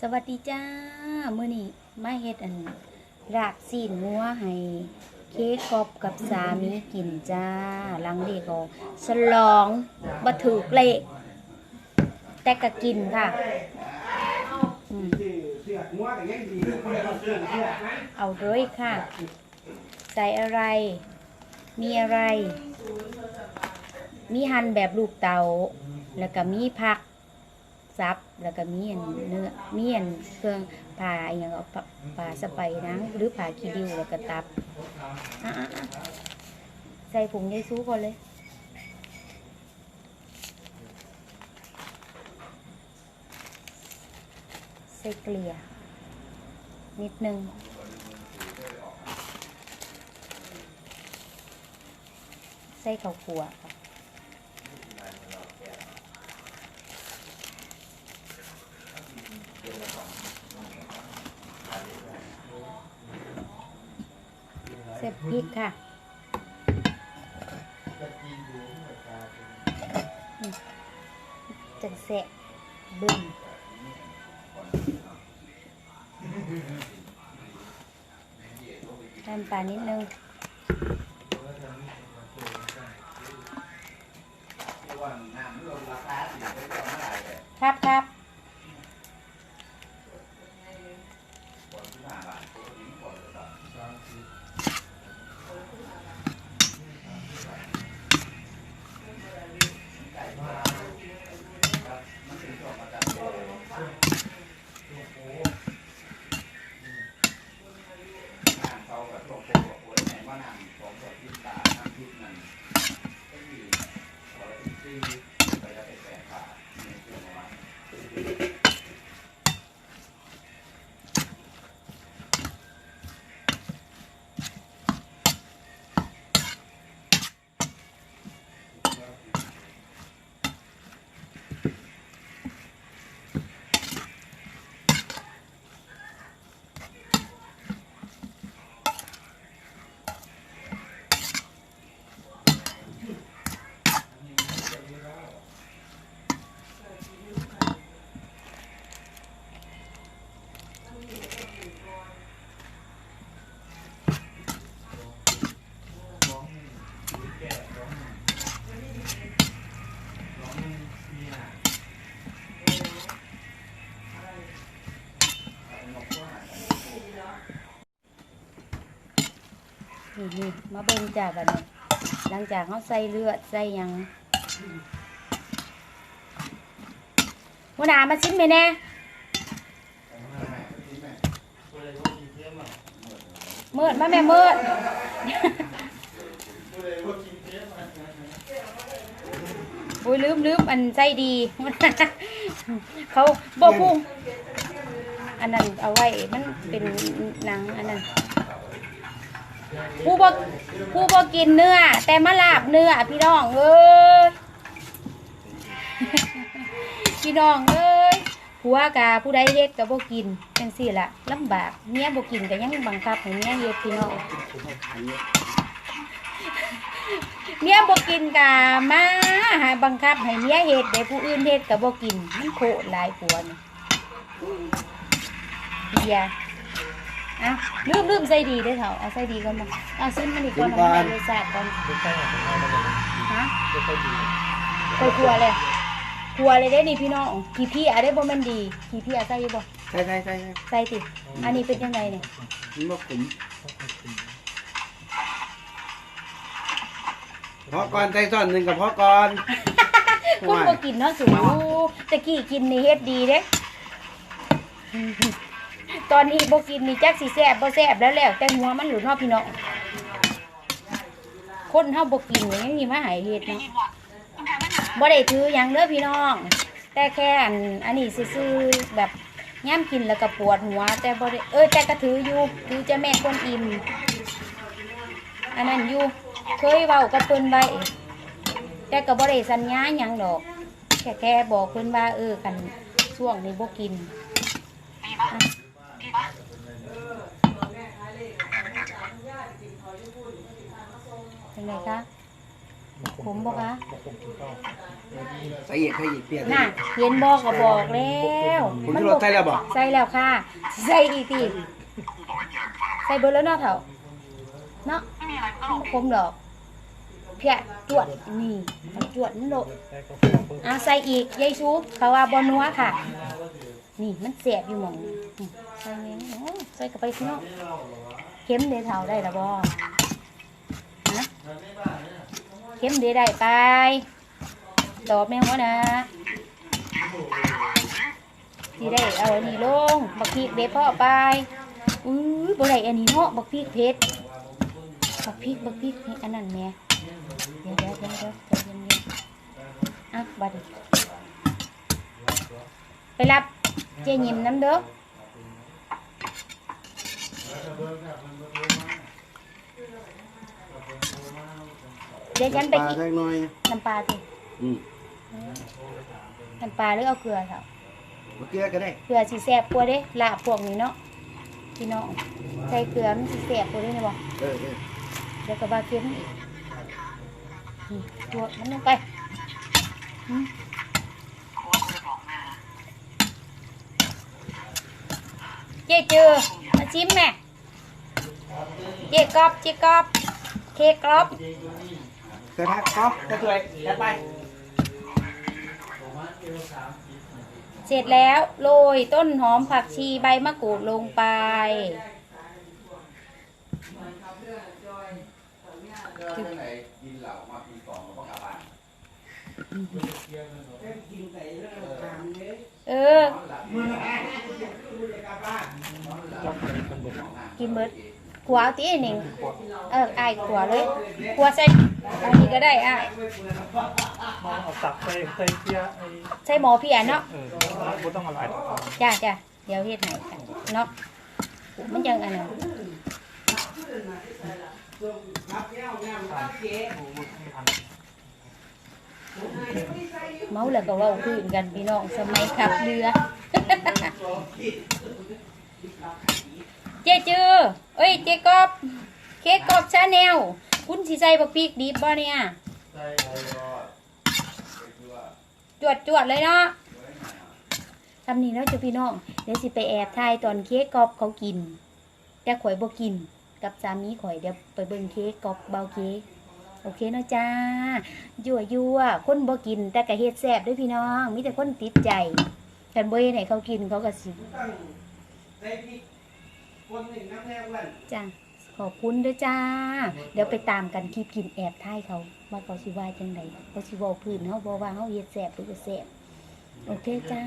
สวัสดีจ้า มื้อนี้มาเฮ็ดอันรากซีนงัวให้เค้กกอบกับสามีกินจ้าหลังเด็กก็ฉลองบ่ถูกเลขแต่ก็กินค่ะเอกงัวแต่ยังดีเสือกเสือกเสือกนะเอาเลยค่ะ ใส่อะไร มีอะไร มีหั่นแบบลูกเตา แล้วก็มีผัก ซับแล้วก็มีอันเนื้อมีอันเครื่องผ่าอย่างเอาปลาสไปนังหรือผ่าคีดิวแล้วก็ตับใส่ผงยายซูก่อนเลยใส่เกลี่ยนิดนึงใส่ข้าวคั่วค่ะ ส่พริกค่ะจังแสะบึ้มน้ำปลานิดนึงครับครับ นี่ นี่มาเบิ่งจ้าบัดนี้หลังจากเขาใส่เลือดใส่ยังหัวหน้ามาชิมไปแน่เมิดมาแม่เมิดโอ้ยลืมลืมอันใจดีเขาบอกพูอันนั้นเอาไว้มันเป็นหนังอันนั้น ผู้บ่ผู้บ่กินเนื้อ แต่มาลาบเนื้อพี่น้องเอ้ยพี่น้องเอ้ยผัวกะผู้ใดเฮ็ดก็บ่กินจังซี่ล่ะลำบากเมียบ่กินก็ยังบังคับให้เมียเฮ็ดพี่น้องเมียบ่กินกะมาหาบังคับให้เมียเฮ็ดแต่ผู้อื่นเฮ็ดก็บ่กินมันโคตรหลายผัวนี่เบียร์ อะลืมลืมใส่ดีเด้อเฒ่าเอาใส่ดีก่อนมาเอาซิมมันอีกก่อนมันให้รสชาติก่อนฮะเคยครัวเลยครัวเลยได้นี่พี่น้องขี้พี่อะได้บ่แมันดีขี้พี่อะใส่อยู่บ่ใช่ใช่ใช่ใช่ใส่ติอันนี้เป็นยังไงเนี่ยมันบ่ขมเพราะก่อนใส่ซ่อนหนึ่งกับเพราะก่อนคุณบ่กินเนาะสูตะกี้กินนี่เฮ็ดดีเด้ ตอนนี้โบกินนี่จักสิแซ่บบ่แซ่บแล้วแล้วแต่หัวมันหลุดนาะพี่น้องคนเฮาโบกินนี่ยังสิมาหายเฮ็ดเนาะบ่ได้ถือหยังเด้อพี่น้อง แต่แค่อันอันนี้ซื่อแบบย่ํกินแล้วก็ปวดหัว แต่บ่ได้เออแต่ก็ถืออยู่ถือจะแม่คนอิ่มอันนั้นอยู่เคยเว้ากับเพิ่นไว้แต่ก็บ่ได้สัญญาหยังดอกแค่แค่บอกเพิ่นว่าเออกันช่วงนี้บ่กิน จังไดคะขมบ่คะใส่อีกใส่อีกเปลี่ยนน่ะเห็นบอกก็บอกแล้วผมจะลดใส่แล้วบอกใส่แล้วค่ะ ใส่อีกทีใส่เบอร์แล้วเนาะเถาเนาะบ่ขมดอกเพียจวดนี่เอาจวดนั่นโลดอะใส่อีกยายชูเขาว่าบอนัวค่ะ นี่มันแสบอยู่หมองนี่นี่ใส่เงี้ยโอ้ใส่กระไปพี่น้องเข็มเดเท่าได้ละบอฮะเข็มเดได้ไปตอบแม่งวนะที่ได้เอาอันนี้ลงบักพริกเดพ่อไปอุ้ยบ่ได้อันนี้เนาะบักพริกเผ็ดบักพริกบักพริกนี่อันนั้นแม่เดี๋ยวเดี๋ยวเดี๋ยวเดี๋ยวใจเย็นๆอะบัดไปรับ เจยิมน้ำเด้อเดี๋ยวฉันไปปลากินสักหน่อย น้ำปลาสิอืมน้ำปลาหรือเอาเกลือครับเอาเกลือก็ได้เกลือสีแสบกว่าเด้ลาบพวกนี้เนาะพี่น้องใส่เกลือมันสีแสบกว่าเด้เนี่ยบ่เออเออเดี๋ยวก็บาเค็มอีกนี่ตัวมันลงไปอืม จ๊เจอมาชิมแม่เจ๊กรอบเจ๊กรอบเค้กกรอบกระทะก๊อกกระถวยแล้วไป เสร็จแล้วโรยต้นหอมผักชีใบมะกรูดลงไป เออ กินเบิดขวาตีหนึ่งเออไอ้ายขวาเลยขวาใส่อันนี้ก็ได้ไอ้ายมองเอาตักใส่ใส่เกียร์ไอ้ใส่หมอเพียเนาะเออบ่ต้องอะไรจ้าจ้าเดี๋ยวเฮ็ดให้กันเนาะมันยังอันนั้นโอ้ไม่ทันเมาแล้วก็เว้าพื้นกันพี่น้องสมัยขับเรือ เจ๊จือเอ้ย เจ๊กอบ เค้กกอบชาแนล คุณสิใส่บักพริกดิบบ่เนี่ยจวดจวดๆเลยเนาะทำนี้แล้วจ้ะพี่น้อง เดี๋ยวสิไปแอบถ่ายตอนเค้กกอบเขากิน แต่ข่อยบ่กิน กับสามีข่อยเดี๋ยวไปเบิ่งเค้กกอบเบาเค้กโอเคเนาะจ้า ยั่วยั่วคนบ่กินแต่ก็เฮ็ดแซ่บด้วยพี่น้อง มีแต่คนติดใจ แต่บ่เฮ็ดให้เขากินเขาก็สิใส่พริกคนหนึ่งน้ำแน่อ้วนจ้าขอบคุณด้วยจ้า เดี๋ยวไปตามกันคลิปกินแอบท้ายเขาว่าเขาสิว่าจังไดเขาสิเว้าพื้นเฮาบ่ว่าเฮาเฮ็ดแซ่บหรือบ่แซ่บโอเคจ้า